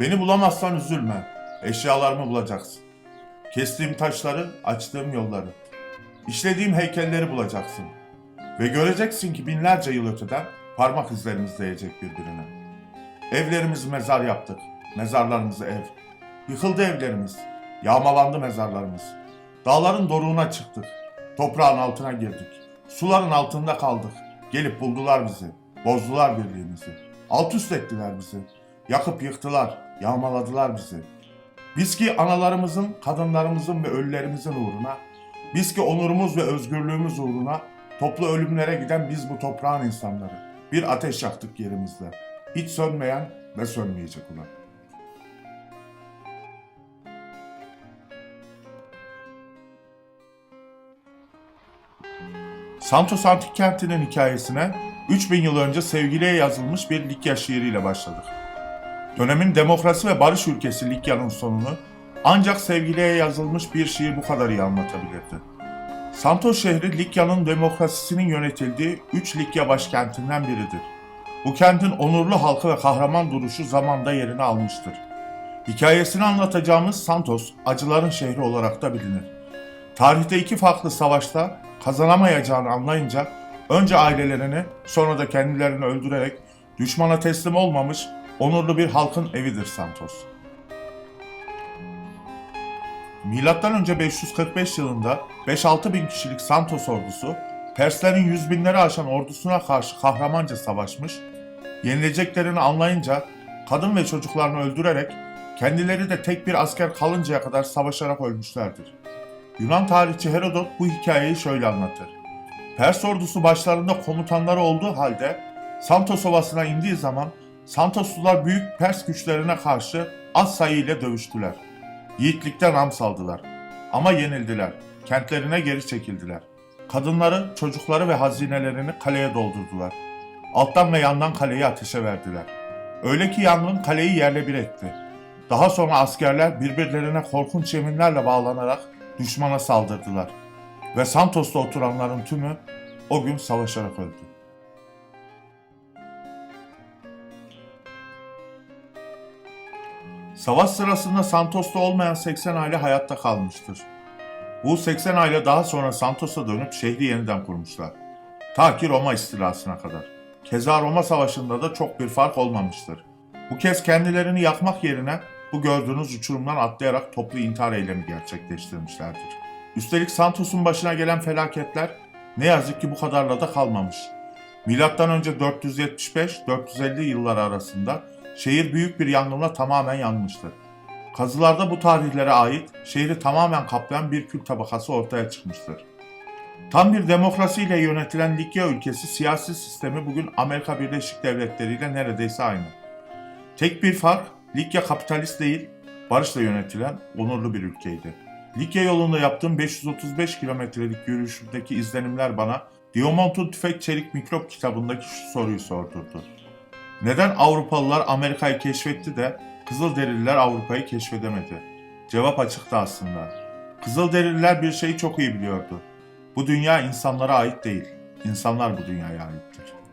Beni bulamazsan üzülme. Eşyalarımı bulacaksın. Kestiğim taşları, açtığım yolları. İşlediğim heykelleri bulacaksın. Ve göreceksin ki binlerce yıl öteden parmak izlerimiz değecek birbirine. Evlerimizi mezar yaptık. Mezarlarımızı ev. Yıkıldı evlerimiz. Yağmalandı mezarlarımız. Dağların doruğuna çıktık. Toprağın altına girdik. Suların altında kaldık. Gelip buldular bizi. Bozdular birliğimizi. Alt üst ettiler bizi. Yakıp yıktılar. Yağmaladılar bizi. Biz ki analarımızın, kadınlarımızın ve ölülerimizin uğruna, biz ki onurumuz ve özgürlüğümüz uğruna toplu ölümlere giden biz bu toprağın insanları. Bir ateş yaktık yerimizde. Hiç sönmeyen ve sönmeyecek ulan. Santos Antik Kenti'nin hikayesine 3000 yıl önce sevgiliye yazılmış bir Likya şiiriyle başladık. Dönemin demokrasi ve barış ülkesi Likya'nın sonunu ancak sevgiliye yazılmış bir şiir bu kadar iyi anlatabilirdi. Santos şehri Likya'nın demokrasisinin yönetildiği 3 Likya başkentinden biridir. Bu kentin onurlu halkı ve kahraman duruşu zamanda yerini almıştır. Hikayesini anlatacağımız Santos, acıların şehri olarak da bilinir. Tarihte iki farklı savaşta kazanamayacağını anlayınca önce ailelerini sonra da kendilerini öldürerek düşmana teslim olmamış onurlu bir halkın evidir Santos. Milattan önce 545 yılında 5-6 bin kişilik Santos ordusu Perslerin yüz binleri aşan ordusuna karşı kahramanca savaşmış, yenileceklerini anlayınca kadın ve çocuklarını öldürerek kendileri de tek bir asker kalıncaya kadar savaşarak ölmüşlerdir. Yunan tarihçi Herodot bu hikayeyi şöyle anlatır. Pers ordusu başlarında komutanları olduğu halde Santos Ovası'na indiği zaman Santoslular büyük Pers güçlerine karşı az sayı ile dövüştüler. Yiğitlikten nam saldılar. Ama yenildiler. Kentlerine geri çekildiler. Kadınları, çocukları ve hazinelerini kaleye doldurdular. Alttan ve yandan kaleyi ateşe verdiler. Öyle ki yangın kaleyi yerle bir etti. Daha sonra askerler birbirlerine korkunç yeminlerle bağlanarak düşmana saldırdılar. Ve Santos'ta oturanların tümü o gün savaşarak öldü. Savaş sırasında Santos'ta olmayan 80 aile hayatta kalmıştır. Bu 80 aile daha sonra Santos'a dönüp şehri yeniden kurmuşlar. Ta ki Roma istilasına kadar. Keza Roma Savaşı'nda da çok bir fark olmamıştır. Bu kez kendilerini yakmak yerine bu gördüğünüz uçurumdan atlayarak toplu intihar eylemi gerçekleştirmişlerdir. Üstelik Santos'un başına gelen felaketler ne yazık ki bu kadarla da kalmamış. Milattan önce 475-450 yılları arasında şehir büyük bir yangınla tamamen yanmıştır. Kazılarda bu tarihlere ait şehri tamamen kaplayan bir kül tabakası ortaya çıkmıştır. Tam bir demokrasiyle yönetilen Likya ülkesi siyasi sistemi bugün Amerika Birleşik Devletleri ile neredeyse aynı. Tek bir fark Likya kapitalist değil, barışla yönetilen onurlu bir ülkeydi. Likya yolunda yaptığım 535 kilometrelik yürüyüşümdeki izlenimler bana Diamant'un Tüfek Çelik Mikrop kitabındaki şu soruyu sordurdu. Neden Avrupalılar Amerika'yı keşfetti de Kızılderililer Avrupa'yı keşfedemedi? Cevap açıktı aslında. Kızılderililer bir şeyi çok iyi biliyordu. Bu dünya insanlara ait değil. İnsanlar bu dünyaya aittir.